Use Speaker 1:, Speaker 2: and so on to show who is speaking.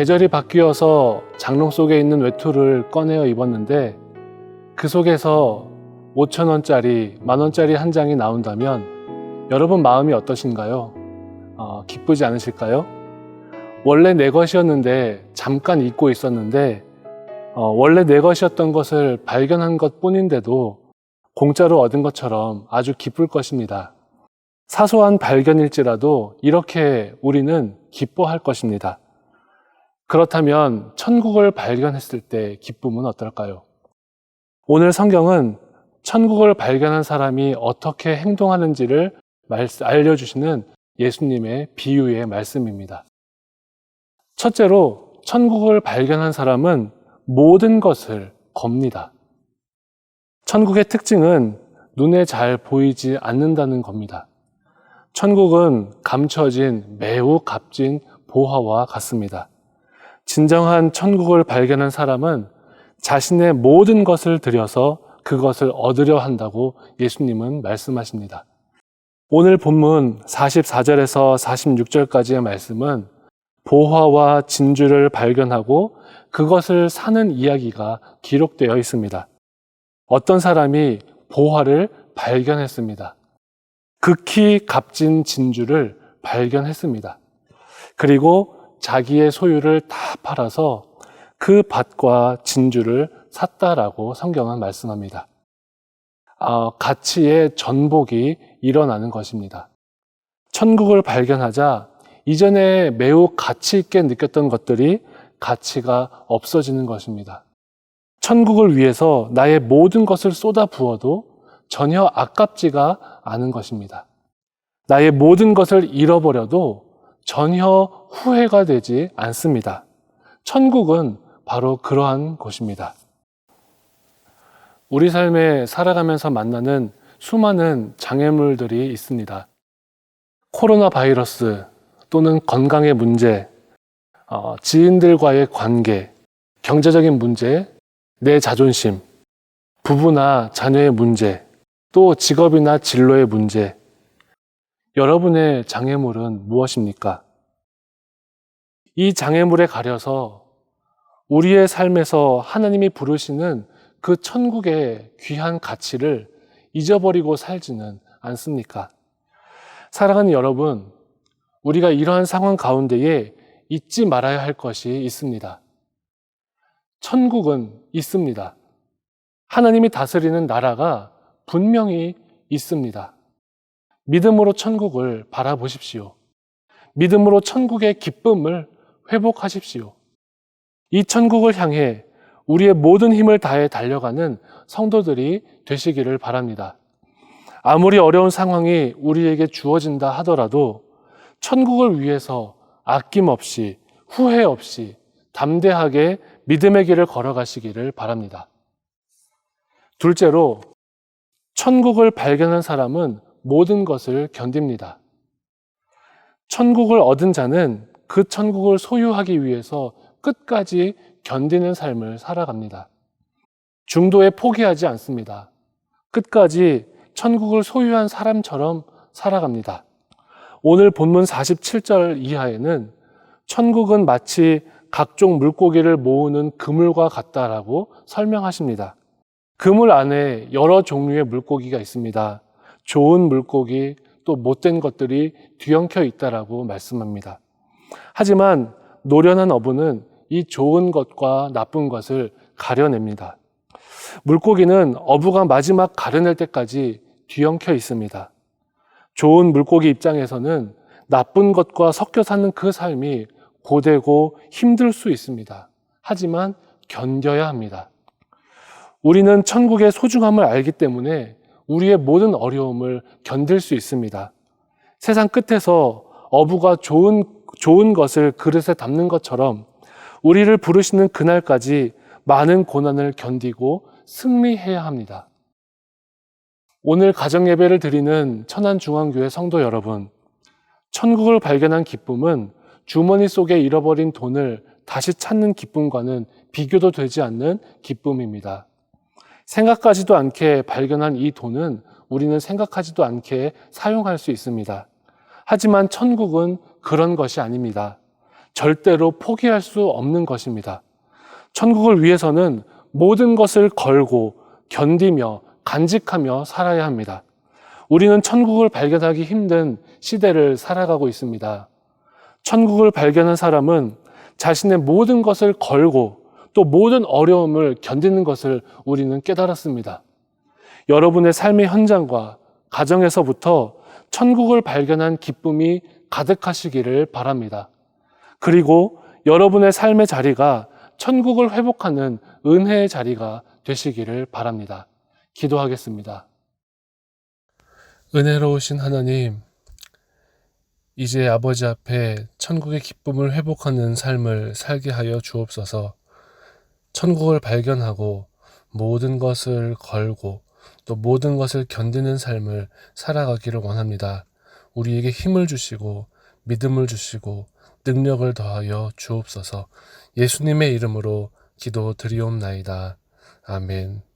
Speaker 1: 계절이 바뀌어서 장롱 속에 있는 외투를 꺼내어 입었는데 그 속에서 5천 원짜리, 만 원짜리 한 장이 나온다면 여러분 마음이 어떠신가요? 어, 기쁘지 않으실까요? 원래 내 것이었는데 잠깐 잊고 있었는데 어, 원래 내 것이었던 것을 발견한 것 뿐인데도 공짜로 얻은 것처럼 아주 기쁠 것입니다. 사소한 발견일지라도 이렇게 우리는 기뻐할 것입니다. 그렇다면 천국을 발견했을 때 기쁨은 어떨까요? 오늘 성경은 천국을 발견한 사람이 어떻게 행동하는지를 알려주시는 예수님의 비유의 말씀입니다. 첫째로 천국을 발견한 사람은 모든 것을 겁니다. 천국의 특징은 눈에 잘 보이지 않는다는 겁니다. 천국은 감춰진 매우 값진 보화와 같습니다. 진정한 천국을 발견한 사람은 자신의 모든 것을 들여서 그것을 얻으려 한다고 예수님은 말씀하십니다. 오늘 본문 44절에서 46절까지의 말씀은 보화와 진주를 발견하고 그것을 사는 이야기가 기록되어 있습니다. 어떤 사람이 보화를 발견했습니다. 극히 값진 진주를 발견했습니다. 그리고 자기의 소유를 다 팔아서 그 밭과 진주를 샀다라고 성경은 말씀합니다. 어, 가치의 전복이 일어나는 것입니다. 천국을 발견하자 이전에 매우 가치 있게 느꼈던 것들이 가치가 없어지는 것입니다. 천국을 위해서 나의 모든 것을 쏟아 부어도 전혀 아깝지가 않은 것입니다. 나의 모든 것을 잃어버려도 전혀 후회가 되지 않습니다. 천국은 바로 그러한 곳입니다. 우리 삶에 살아가면서 만나는 수많은 장애물들이 있습니다. 코로나 바이러스 또는 건강의 문제, 어, 지인들과의 관계, 경제적인 문제, 내 자존심, 부부나 자녀의 문제, 또 직업이나 진로의 문제. 여러분의 장애물은 무엇입니까? 이 장애물에 가려서 우리의 삶에서 하나님이 부르시는 그 천국의 귀한 가치를 잊어버리고 살지는 않습니까? 사랑하는 여러분, 우리가 이러한 상황 가운데에 잊지 말아야 할 것이 있습니다. 천국은 있습니다. 하나님이 다스리는 나라가 분명히 있습니다. 믿음으로 천국을 바라보십시오. 믿음으로 천국의 기쁨을 회복하십시오. 이 천국을 향해 우리의 모든 힘을 다해 달려가는 성도들이 되시기를 바랍니다. 아무리 어려운 상황이 우리에게 주어진다 하더라도 천국을 위해서 아낌없이 후회 없이 담대하게 믿음의 길을 걸어가시기를 바랍니다. 둘째로 천국을 발견한 사람은 모든 것을 견딥니다. 천국을 얻은 자는 그 천국을 소유하기 위해서 끝까지 견디는 삶을 살아갑니다. 중도에 포기하지 않습니다. 끝까지 천국을 소유한 사람처럼 살아갑니다. 오늘 본문 47절 이하에는 천국은 마치 각종 물고기를 모으는 그물과 같다라고 설명하십니다. 그물 안에 여러 종류의 물고기가 있습니다. 좋은 물고기, 또 못된 것들이 뒤엉켜 있다라고 말씀합니다. 하지만 노련한 어부는 이 좋은 것과 나쁜 것을 가려냅니다. 물고기는 어부가 마지막 가려낼 때까지 뒤엉켜 있습니다. 좋은 물고기 입장에서는 나쁜 것과 섞여 사는 그 삶이 고되고 힘들 수 있습니다. 하지만 견뎌야 합니다. 우리는 천국의 소중함을 알기 때문에 우리의 모든 어려움을 견딜 수 있습니다. 세상 끝에서 어부가 좋은, 좋은 것을 그릇에 담는 것처럼 우리를 부르시는 그날까지 많은 고난을 견디고 승리해야 합니다. 오늘 가정 예배를 드리는 천안중앙교회 성도 여러분, 천국을 발견한 기쁨은 주머니 속에 잃어버린 돈을 다시 찾는 기쁨과는 비교도 되지 않는 기쁨입니다. 생각하지도 않게 발견한 이 돈은 우리는 생각하지도 않게 사용할 수 있습니다. 하지만 천국은 그런 것이 아닙니다. 절대로 포기할 수 없는 것입니다. 천국을 위해서는 모든 것을 걸고 견디며 간직하며 살아야 합니다. 우리는 천국을 발견하기 힘든 시대를 살아가고 있습니다. 천국을 발견한 사람은 자신의 모든 것을 걸고 또 모든 어려움을 견디는 것을 우리는 깨달았습니다. 여러분의 삶의 현장과 가정에서부터 천국을 발견한 기쁨이 가득하시기를 바랍니다. 그리고 여러분의 삶의 자리가 천국을 회복하는 은혜의 자리가 되시기를 바랍니다. 기도하겠습니다. 은혜로우신 하나님, 이제 아버지 앞에 천국의 기쁨을 회복하는 삶을 살게 하여 주옵소서. 천국을 발견하고 모든 것을 걸고 또 모든 것을 견디는 삶을 살아가기를 원합니다. 우리에게 힘을 주시고 믿음을 주시고 능력을 더하여 주옵소서. 예수님의 이름으로 기도 드리옵나이다. 아멘.